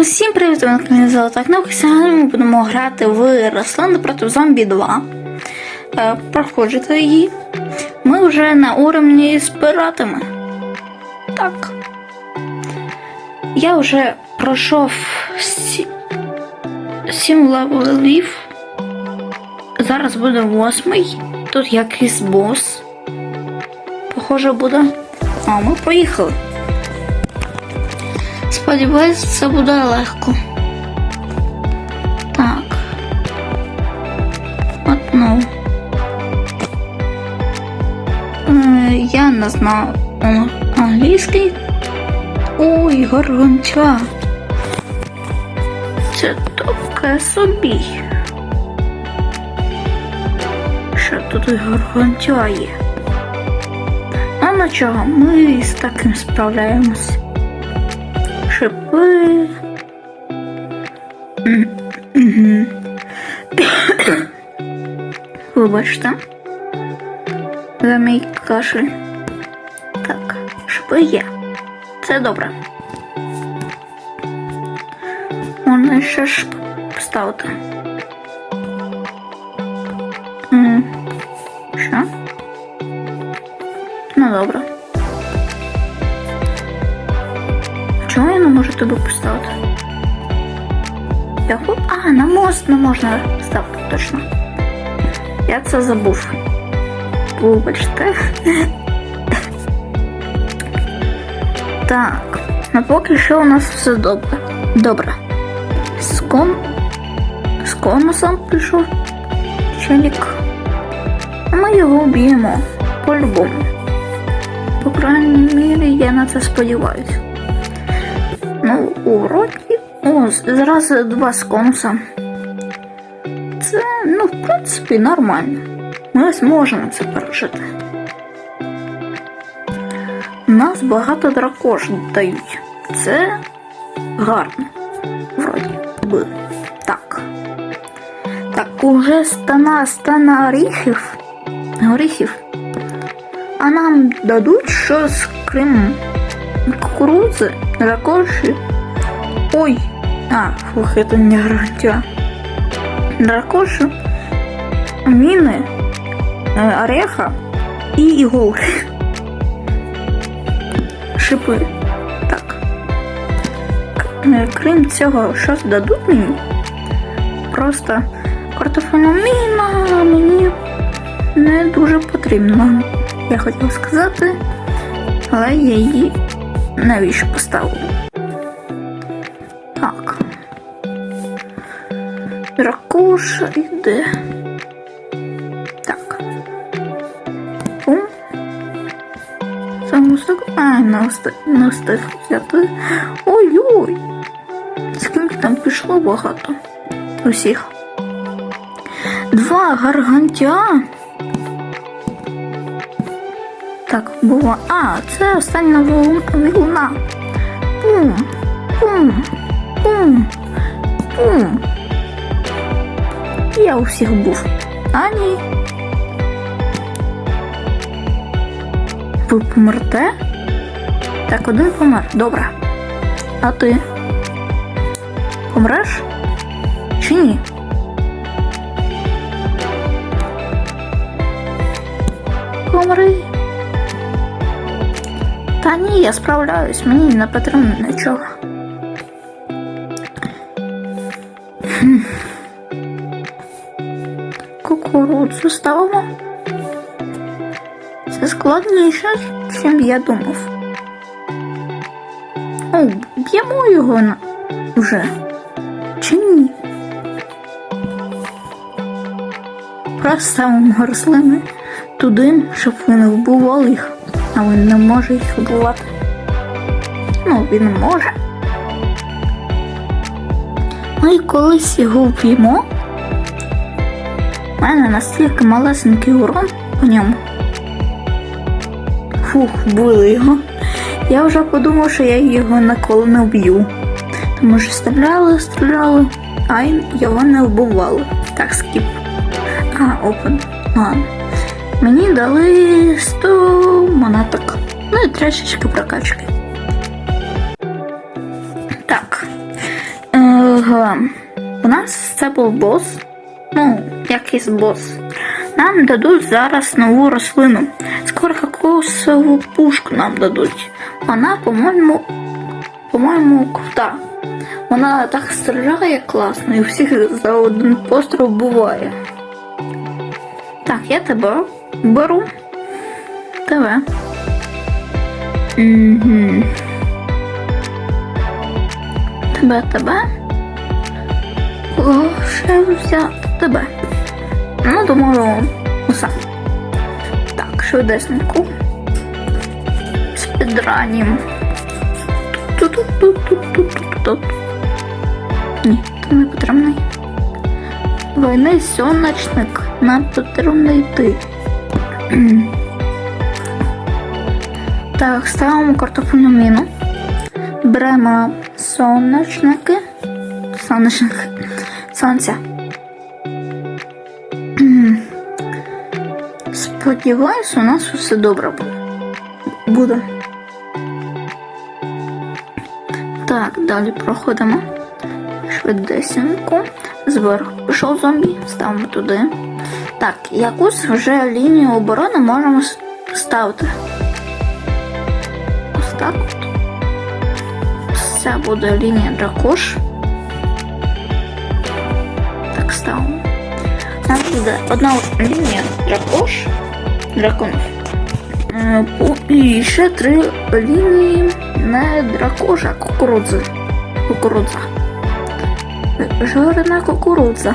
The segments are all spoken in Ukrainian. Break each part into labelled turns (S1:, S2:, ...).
S1: Усім привіт, на каналі Золотак Наук. Сьогодні ми будемо грати в Рослини проти зомбі 2. Е, проходжуйте її. Ми вже на уровні з пиратами. Так. Я вже пройшов сі... 7 левелів. Зараз буде восьмий. Тут якийсь бос. Похоже буде. А, ми поїхали. Сподіваюсь, це буде легко. Так. От ну. Е, Я не знаю е, англійський. Ой, горгонча. Це таке собі. Що тут і горгонча є? А на чого? Ми з таким справляємось шипи. Вибачте. За мій кашель. Так, шипи є. Це добре. Можна ще шп поставити. Чому я не можу тебе поставити? Я А, на мост не можна ставити точно. Я це забув. Вибачте. Так, ну поки що у нас все добре. Добре. З кон... З конусом прийшов челік. А ми його вб'ємо. По-любому. По крайній мірі, я на це сподіваюся. Ну, у. О, зразу два з конуса. Це, ну, в принципі, нормально. Ми зможемо це пережити. Нас багато дракош дають. Це гарно. Вроді би. Так. Так, уже стана стана оріхів. Горіхів. А нам дадуть щось крім кукурудзи, дракоші. Ой! А, фух, это не гарантия. Дракоши, мины, э, ореха и иголки. Шипи. Так. К- е, Крім цього, щось дадуть мені. Просто картофельна міна мені не дуже потрібна. Я хотіла сказати, але я її навіщо поставила. Дракоша йде. Так. Пум. Саму так. А, не встиг, взяти. Ой-ой! Скільки там пішло багато. Усіх. Два гаргантя. Так, було. А, це остання волна. Пум, пум, пум, пум. Я у всіх був. А ні. Ви померте? Так, один помер. Добре. А ти? Помреш? Чи ні? Помри. Та ні, я справляюсь, мені не потрібно нічого. Ставимо. Це складніше, ніж я думав. О, б'ємо його на... вже. Чи ні? Проставимо рослини туди, щоб вони вбивали їх, а він не може їх вбивати. Ну, він може. Ми колись його вб'ємо. У мене настільки малесенький урон по ньому. Фух, вбили його. Я вже подумав, що я його ніколи не вб'ю. Тому що стріляли, стріляли, а його не вбивали. Так, скіп. А, опен. Ладно. Мені дали 100 монеток. Ну і трішечки прокачки. Так. Ага. У нас це був бос. Ну, якийсь бос. Нам дадуть зараз нову рослину. Скоро кокосову пушку нам дадуть. Вона, по-моєму, по-моєму, крута. Вона так стріляє класно і всіх за один постріл буває. Так, я тебе беру. Тебе. Угу. Тебе, тебе. Кого ще тебе? Ну, думаю, усе. Так, швидесенько. Спідранім. Ні, це не потрібний. Війни сонячник. Нам потрібно йти. Так, ставимо картофельну міну. Беремо сонячники. Сонячники. Сонця. Сподіваюсь, у нас усе добре буде. Буде. Так, далі проходимо швидесенько. Зверху пішов зомбі, ставимо туди. Так, якусь вже лінію оборони можемо ставити. Ось так от. Це буде лінія дракош. Так ставимо. У нас буде одна лінія дракош, драконів. Е, І ще три лінії не дракоша, а кукурудзи. Кукурудза. Жирна кукурудза.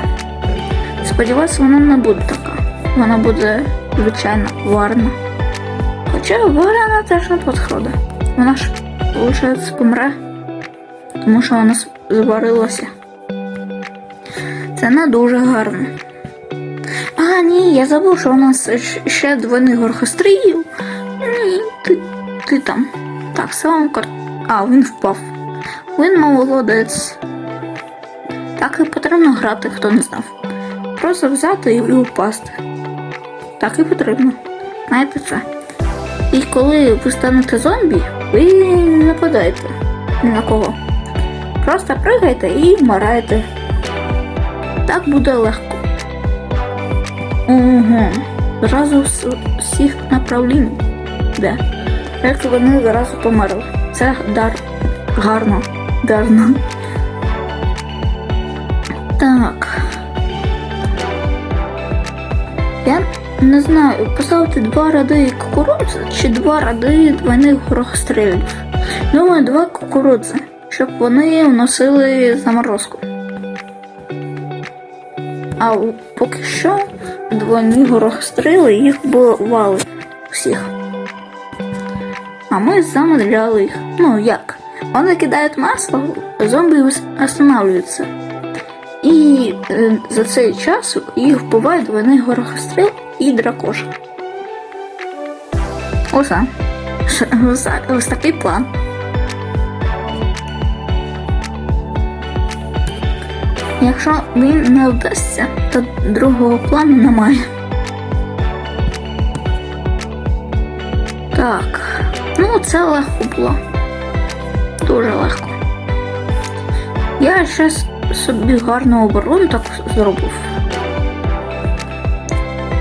S1: Сподіваюсь, вона не буде така. Вона буде, звичайно, варна. Хоча варена теж не підходить. Вона ж, виходить, помре, тому що вона зварилася. Це не дуже гарно. Ні, я забув, що у нас ще двойний горхостріл. Ні, ти, ти там. Так, сам кар... А, він впав. Він молодець. Так і потрібно грати, хто не знав. Просто взяти і упасти. Так і потрібно. Знаєте це. І коли ви станете зомбі, ви не нападаєте ні на кого. Просто пригайте і вмираєте. Так буде легко. Угу. Зразу з всіх направлінь. Де? Як вони зразу померли. Це дар гарно. Гарно. Так. Я не знаю, поставити два ради кукурудзи чи два ради двойних горохострілів. Думаю, два кукурудзи, щоб вони вносили заморозку. А поки що двойні горохостріли їх бували всіх. А ми замедляли їх. Ну як? Вони кидають масло, зомбі ос- останавливаються. І е, за цей час їх вбиває двойний горохостріл і дракоша. Ось, ось такий план. Якщо він не вдасться, то другого плану немає. Так, ну це легко було. Дуже легко. Я ще собі гарну оборону так зробив.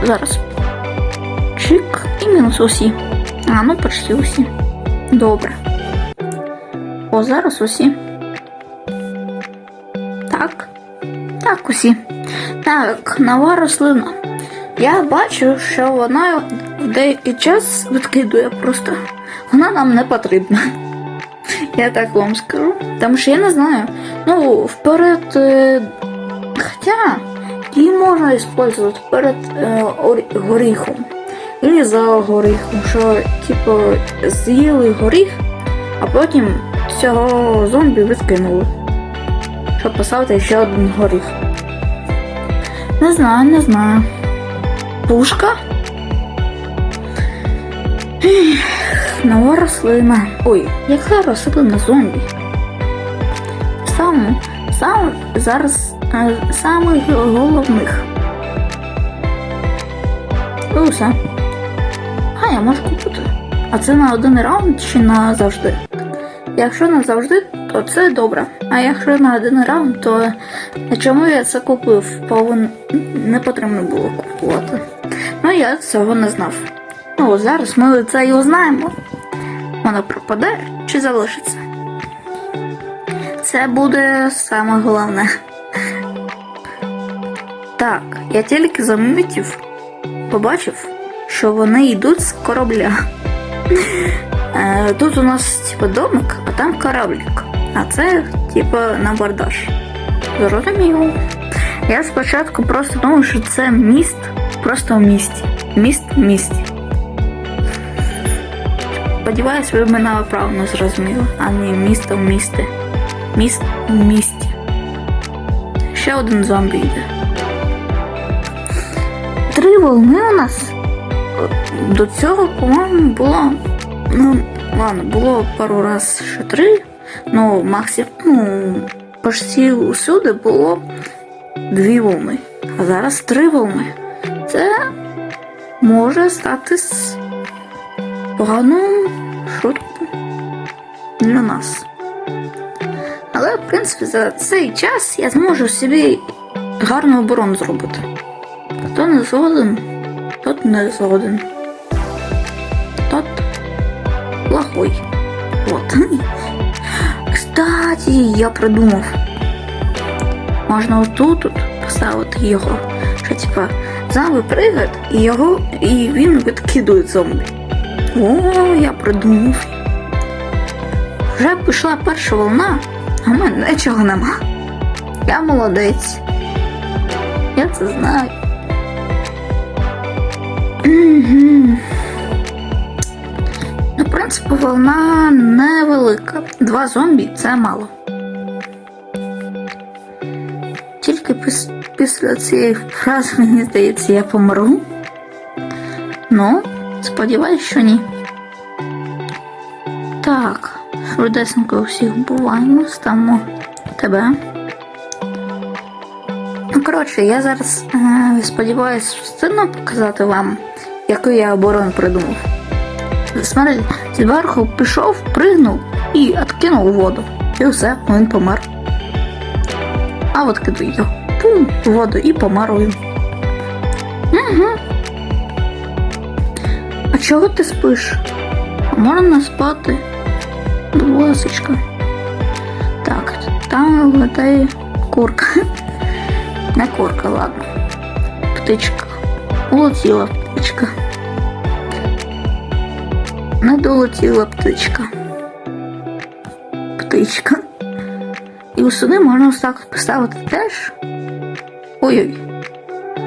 S1: Зараз. Чик і мінус усі. А, ну почти усі. Добре. О, зараз усі. Так. Так, нова рослина. Я бачу, що вона в деякий час відкидує просто. Вона нам не потрібна. Я так вам скажу. Тому що я не знаю. Ну, вперед. Е, хотя її можна использовать перед е, горіхом. Или за горіхом, що типу з'їли горіх, а потім цього зомбі відкинули. Щоб поставити ще один горіх. Не знаю, не знаю. Пушка? Нова рослина. Ой, яка рослина зомбі? Саме, саме зараз е, самих головних. І усе. А я можу купити. А це на один раунд чи на завжди? Якщо на завжди, то це добре. А якщо на один раунд, то чому я це купив? Повин... Не потрібно було купувати. Ну я цього не знав. Ну, зараз ми це і узнаємо. Воно пропаде чи залишиться. Це буде саме головне. Так, я тільки замітив, побачив, що вони йдуть з корабля. Е, Тут у нас типу домик, а там кораблик. А це типу на бардаж. Зрозуміло. Я спочатку просто думав, що це міст просто в місті. Міст в місті. Сподіваюсь, ви мене правильно зрозуміли, а не місто в місті. Міст в місті. Ще один зомбі йде. Три волни у нас. До цього, по-моєму, було. Ну, ладно, було пару раз ще три. Ну, максимум, ну, почти усюди було дві волни. А зараз три волни. Це може стати поганою шуткою для нас. Але, в принципі, за цей час я зможу собі гарну оборону зробити. Хто не згоден, тот не згоден. Тот плохой. Вот. Кстати, я придумав. Можна отут тут поставити його. Що типа зомбі пригад і його. і він відкидує зомбі. О, я придумав. Вже пішла перша волна, а в мене нічого нема. Я молодець. Я це знаю. Угу. В принципі, волна невелика. Два зомбі це мало. Тільки піс- після цієї фрази, мені здається, я помру. Ну, сподіваюсь, що ні. Так, швидесенько всіх вбиваємо, ставимо тебе. Ну, коротше, я зараз е, сподіваюся встигну показати вам, яку я оборону придумав. Смотри, зверху пішов, пригнув і откинув у воду. І все, він помер. А от кидай його. Пум, воду і помер він. Угу. А чого ти спиш? Можна спати? Будь ласочка. Так, там летає курка. Не курка, ладно. Птичка. Улетіла птичка. Не долетіла птичка. Птичка. І сюди можна так поставити теж. Ой-ой.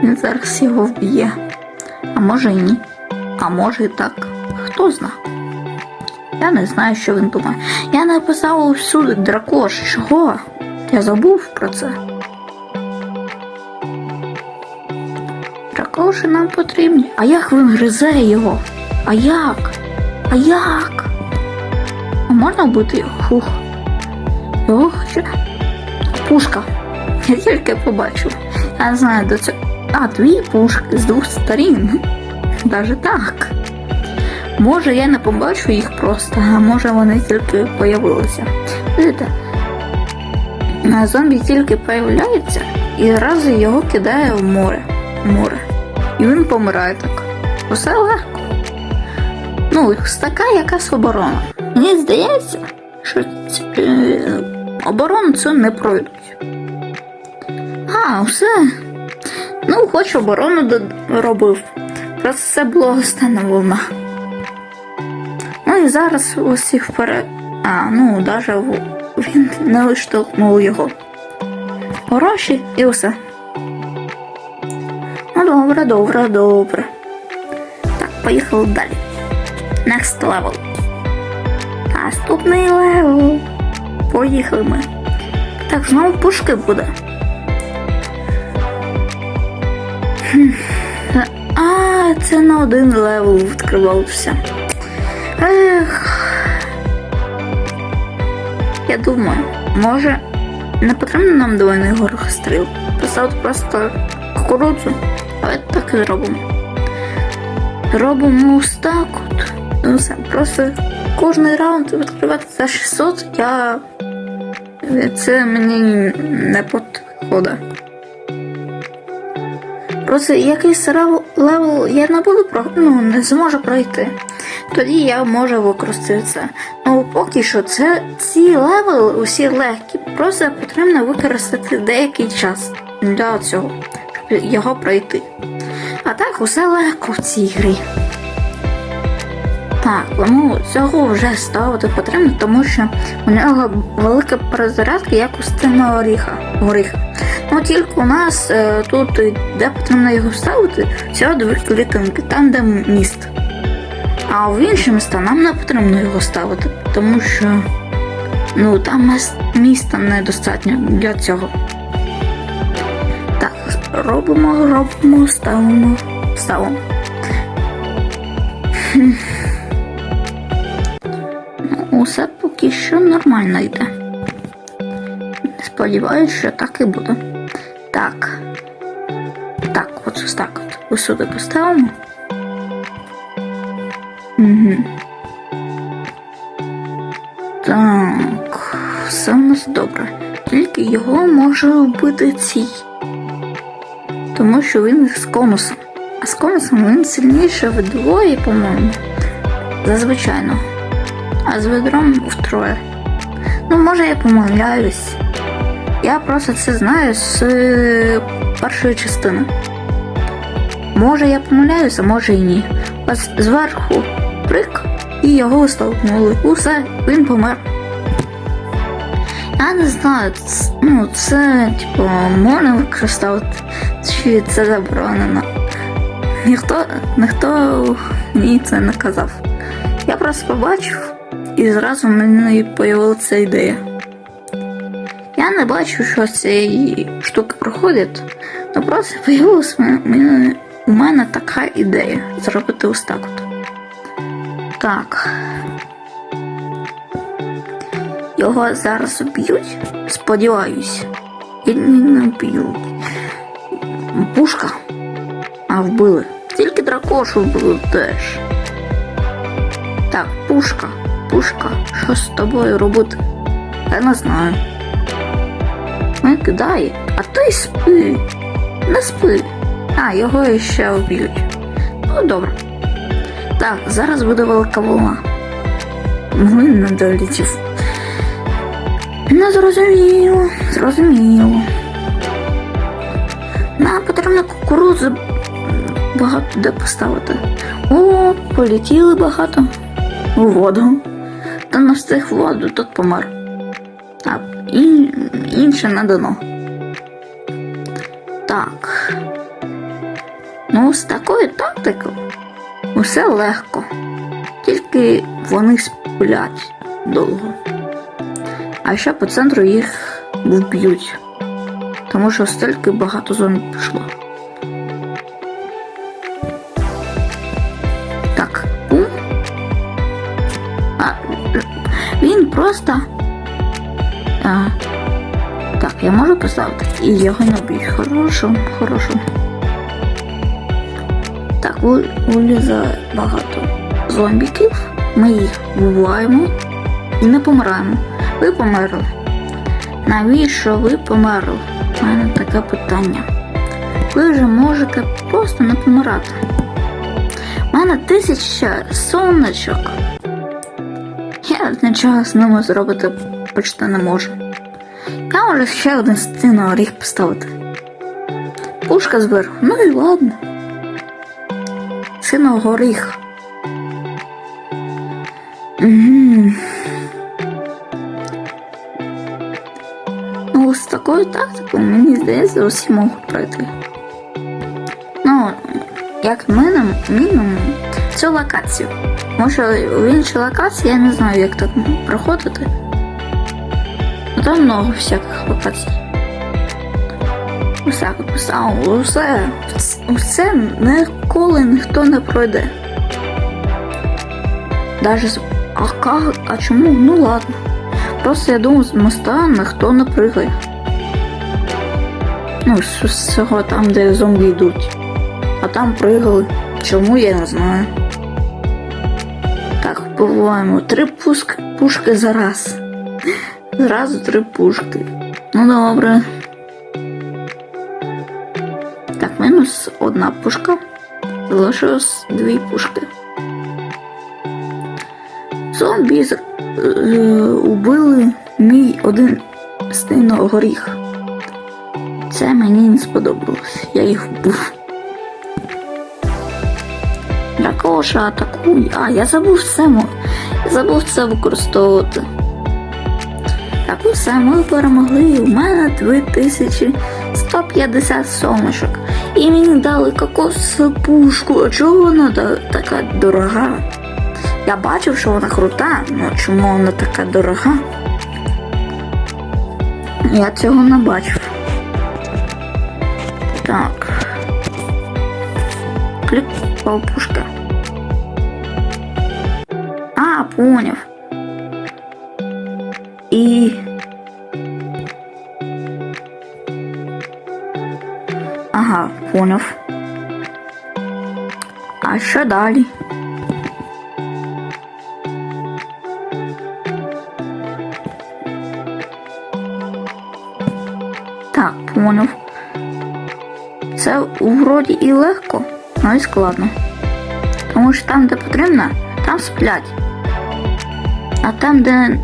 S1: Він зараз його вб'є. А може і ні. А може і так. Хто зна. Я не знаю, що він думає. Я написав усюди дракош. Чого? Я забув про це. Дракоші нам потрібні. А як він гризе його? А як? А як? А можна його? Фух. Його хоче. Пушка. Я тільки побачив. Я знаю до цього. А, дві пушки з двох сторін. Даже так. Може я не побачу їх просто, а може вони тільки появилися. Видите, зомбі тільки появляється і одразу його кидає в море. Море. І він помирає так. Усе легко. Ну, така якась оборона. Мені здається, що ці, е, оборону цю не пройдуть. А, все. Ну, хоч оборону робив. Просто це була остання волна. Ну і зараз усіх вперед. А, ну, в- він не виштовхнув його. Гроші і все. Ну, добре, добре, добре. Так, поїхали далі. Next level. Наступний левел. Поїхали ми. Так, знову пушки буде. А, це на один левел відкривався. Ех. Я думаю, може не потрібно нам двойний горохостріл. Поставити просто кукурудзу. Давайте так і зробимо. Робимо ось так от. Ну все, просто кожний раунд відкривати за 600 я Це мені не підходить. Просто якийсь левел я не буду про, ну, не зможу пройти. Тоді я можу використати це. Ну поки що це ці левели усі легкі, просто потрібно використати деякий час для цього, щоб його пройти. А так усе легко в цій грі. Так, ну цього вже ставити потрібно, тому що у нього велика перезарядка, як у стильного оріха. горіха. Ну тільки у нас е, тут, де потрібно його ставити, всього дві клітинки, там де міст. А в інші міста нам не потрібно його ставити, тому що ну, там міста недостатньо для цього. Так, робимо, робимо, ставимо, ставимо. Що нормально йде. Сподіваюсь, що так і буде. Так. Так, от так от. Ось сюди поставимо. Угу. Так, все у нас добре. Тільки його може вбити цій. Тому що він з конусом. А з конусом він сильніше вдвоє, по-моєму. Зазвичайно. А з ведром втроє. Ну, може я помиляюсь. Я просто це знаю з е, першої частини. Може я помиляюся, може і ні. Ось зверху прик і його столкнули. Усе, він помер. Я не знаю, ц- ну це типу можна використовувати, чи це заборонено. Ніхто, ніхто мені це не казав. Я просто побачив і зразу в мене появилася ідея. Я не бачу, що з цієї штуки проходить, але просто м- у мене така ідея зробити ось так от. Так. Його зараз уб'ють? Сподіваюсь. І не вб'ють. Пушка. А вбили. Тільки дракошу вбили теж. Так, пушка, пушка, що з тобою робити? Я не знаю. Не кидає, а ти спи. Не спи. А, його ще вб'ють. Ну, добре. Так, зараз буде велика волна. Він не долетів. Не зрозуміло, зрозуміло. Нам потрібно кукурудзи багато де поставити. О, полетіли багато у воду. Та на воду тут помер. А інше не дано. Так. Ну, з такою тактикою усе легко. Тільки вони сплять довго. А ще по центру їх вб'ють. Тому що стільки багато зомбі пішло. Він просто. А, так, я можу поставити і його не б'ють. Хорошо, хорошо. Так, вилізає багато зомбіків. Ми їх вбиваємо і не помираємо. Ви померли. Навіщо ви померли? У мене таке питання. Ви вже можете просто не помирати. У мене тисяча сонечок. Нічого з ними зробити почти не можу. Я можу ще один стіну оріг поставити. Пушка зверху, ну і ладно. Синого горіх. Угу. Ну, з такою тактикою, мені здається, усі можуть пройти. Ну, як мінімум, мінімум цю локацію. Може, в іншій локації я не знаю, як так проходити. Ну, Там много всяких локацій. Усе усе, усе ніколи ніхто не пройде. Даже з а, ка- а чому? Ну ладно. Просто я думаю, з моста ніхто не пригає. Ну, з цього там, де зомбі йдуть. А там пригали. Чому я не знаю. По-моєму, три пуск, пушки за раз. Зразу три пушки. Ну добре. Так, мінус одна пушка. Залишилось дві пушки. Зомбі з- е, убили мій один стейно горіх. Це мені не сподобалось. Я їх вбив. Дракоша, атакуй. А, я забув все. Я забув це використовувати. Так, усе, ми перемогли. У мене 2150 сонечок. І мені дали кокосову пушку. А чого вона така дорога? Я бачив, що вона крута, але чому вона така дорога? Я цього не бачив. Так. Клік пушка. Поняв. І. Ага, поняв. А що далі? Так, поняв. Це вроді і легко, але і складно. Тому що там, де потрібно, там сплять. А там, де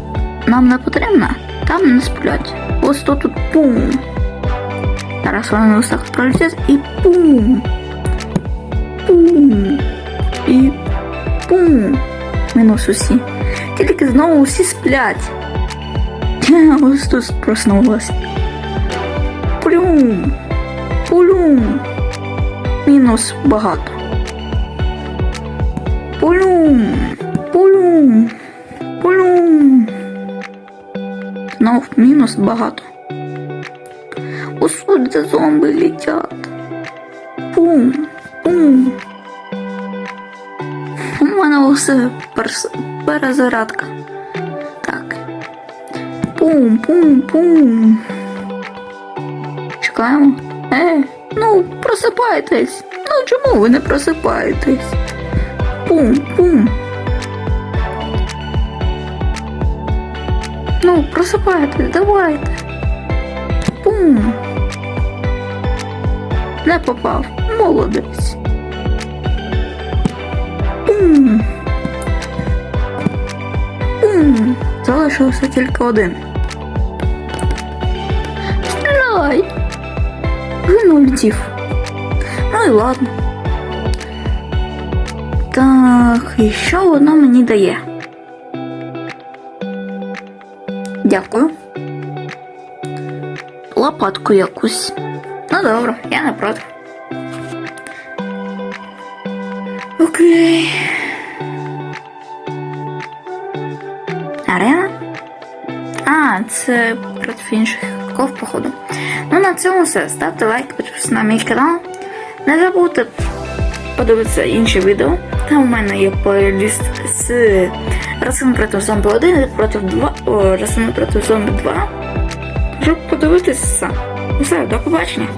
S1: нам не потрібно, там не сплять. Ось то тут пум. Зараз вони ось так пролетять і пум. Пум. І пум. Мінус усі. Тільки знову усі сплять. Ось тут проснулась. Плюм. Плюм. Мінус багато. Плюм. Плюм. Знов мінус багато. Усюди зомби летять. Пум. Пум. У мене усе перс... перезарядка. Так. Пум, пум, пум. Чекаємо. Е, ну, просипайтесь. Ну чому ви не просипаєтесь? Пум, Ну, просипайтесь, давайте. Пум. Не попав. Молодець. Пум. Пум. Залишився тільки один. Стріляй. Він улетів. Ну і ладно. Так, і що воно мені дає? Дякую. Лопатку якусь. Ну добре, я не проти. Окей. Арена? А, це проти інших ігроків, походу. Ну на цьому все. Ставте лайк, підписуйтесь на мій канал. Не забудьте подивитися інші відео. Там у мене є плейліст з Расин проти зомби 1 і проти 2. О, проти зомби 2. Щоб подивитися. Все, до побачення.